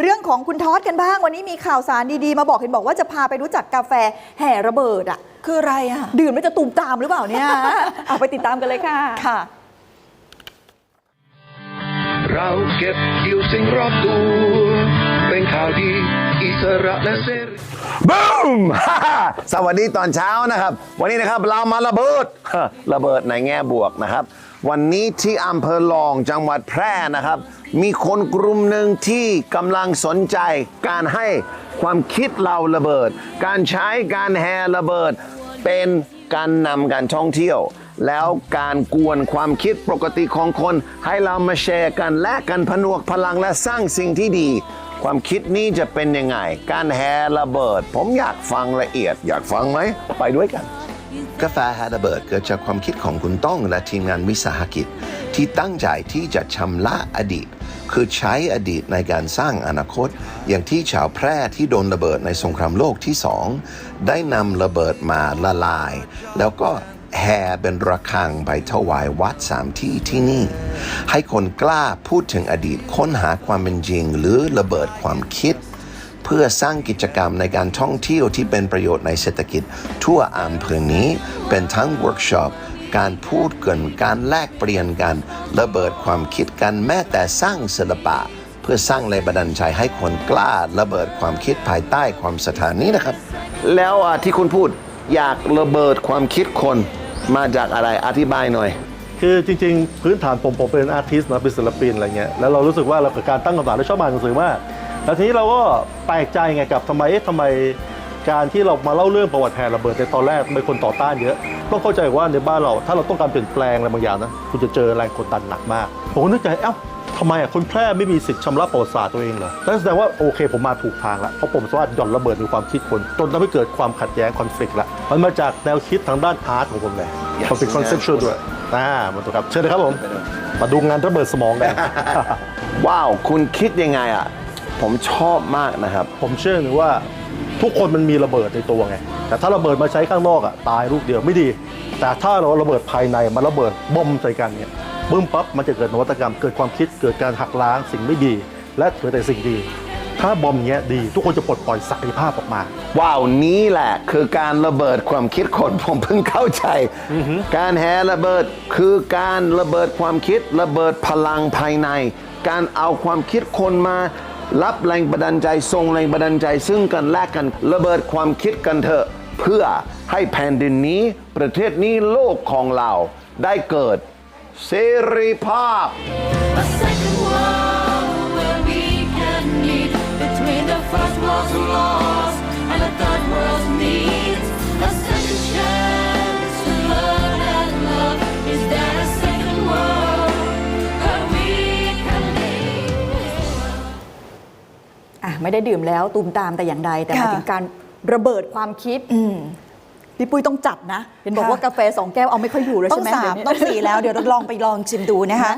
เรื่องของคุณทอดกันบ้าง วันนี้มีข่าวสารดีๆ มาบอกเห็นบอกว่าจะพาไปรู้จักกาแฟแห่ระเบิดอะ คืออะไรอะ ดื่มแล้วจะตูมตามหรือเปล่าเนี่ย เอาไปติดตามกันเลยค่ะ ค่ะ เราเก็บเกี่ยวสิ่งรอบตัวเป็นข่าวดีอิสระและเสรี บูม สวัสดีตอนเช้านะครับ วันนี้นะครับเรามาระเบิด ระเบิดในแง่บวกนะครับ วันนี้ที่อำเภอลองจังหวัดแพร่นะครับ มีคนกลุ่มหนึ่งที่กำลังสนใจการให้ความคิดเราระเบิด การใช้การแห่ระเบิด เป็นการนำการท่องเที่ยว แล้วการกวนความคิดปกติของคน ให้เรามาแชร์กันและกันผนวกพลังและสร้างสิ่งที่ดี ความคิดนี้จะเป็นยังไง การแฮระเบิด ผมอยากฟังละเอียด อยากฟังไหมไปด้วยกัน กาแฟแฮดเบิร์ดเกิดจากความคิดของคุณต้องและทีมงานวิสาหกิจ ที่ตั้งใจที่จะชำระอดีต คือใช้อดีตในการสร้างอนาคต อย่างที่ชาวแพร่ที่โดนระเบิดในสงครามโลกที่สองได้นำระเบิดมาละลาย แล้วก็แห่เป็นระฆังไปถวายวัดสามที่ที่นี่ ให้คนกล้าพูดถึงอดีตค้นหาความเป็นจริง หรือระเบิดความคิด เพื่อสร้างกิจกรรมในการท่องเที่ยวที่เป็นประโยชน์ในเศรษฐกิจ ทั่วอำเภอนี้เป็นทั้งเวิร์กช็อปการพูดกันการแลกเปลี่ยนกัน ระเบิดความคิดกันแม้แต่สร้างศิลปะ เพื่อสร้างแรงบันดาลใจให้คนกล้า ระเบิดความคิดภายใต้ความสถานนี้นะครับ แล้วที่คุณพูดอยากระเบิดความคิดคนมาจากอะไรอธิบายหน่อย คือจริง ๆ พื้นฐานผมผมเป็นอาร์ติสต์นะเป็นศิลปินอะไรเงี้ยแล้วเรารู้สึกว่าเราเกิดการตั้งคำถามและชอบอ่านหนังสือมาก แล้วทีนี้เราก็แปลกใจไงกับทำไมเอ๊ะทำไมการที่เรามาเล่าเรื่องประวัติแห่ระเบิดในตอนแรกมีคนต่อต้านเยอะต้องเข้าใจว่าในบ้านเรา ถ้าเราต้องการเปลี่ยนแปลงอะไรบางอย่างนะคุณจะเจอแรงกดดันหนักมากผมก็นึกใจเอ้าทำไมอะคนแพร่ไม่มีสิทธิ์ชำระประวัติศาสตร์ตัวเองเหรอนั่นแสดงว่าโอเคผมมาถูกทางแล้วเพราะผมสามารถหย่อนระเบิดในความคิดคน จนทำให้เกิดความขัดแย้งคอนฟ lict ละมันมาจากแนวคิดทางด้านอาร์ตของผมเลยมันเป็นคอนเซ็ปชวลด้วยอ่ามาดูครับเชิญเลยครับผมมาดูงานระเบิดสมองกัน ว้าว คุณคิดยังไงอะ ผมชอบมากนะครับ ผมเชื่อหนึ่งว่าทุกคนมันมีระเบิดในตัวไง แต่ถ้าระเบิดมาใช้ข้างนอกอะตายลูกเดียวไม่ดี แต่ถ้าเราระเบิดภายในมันระเบิดบอมใส่กันเนี่ยบึ้มปั๊บมันจะเกิดนวัตกรรม เกิดความคิดเกิดการหักล้างสิ่งไม่ดี และเกิดแต่สิ่งดี ถ้าบอมเนี้ยดี ทุกคนจะปลดปล่อยศักยภาพออกมา ว้าวนี้แหละคือการระเบิดความคิดคนผมเพิ่งเข้าใจ การแห่ระเบิดคือการระเบิดความคิด ระเบิดพลังภายใน การเอาความคิดคนมา รับแรงบันดาลใจส่งแรงบันดาลใจ ซึ่งกันและกันระเบิดความคิดกันเถอะ เพื่อให้แผ่นดินนี้ประเทศนี้โลกของเราได้เกิดเสรีภาพ ไม่ได้ดื่มแล้วตูมตามแต่อย่างใด แต่หมายค่ะถึงการระเบิดความคิดพี่ปุ้ยต้องจัดนะ เห็นบอกค่ะว่ากาแฟสองแก้วเอาไม่ค่อยอยู่แล้วต้อใช่งไหมสามเดี๋ยวนี้ต้องสี่แล้วเดี๋ยวเราลองไปลองชิมดูนะคะ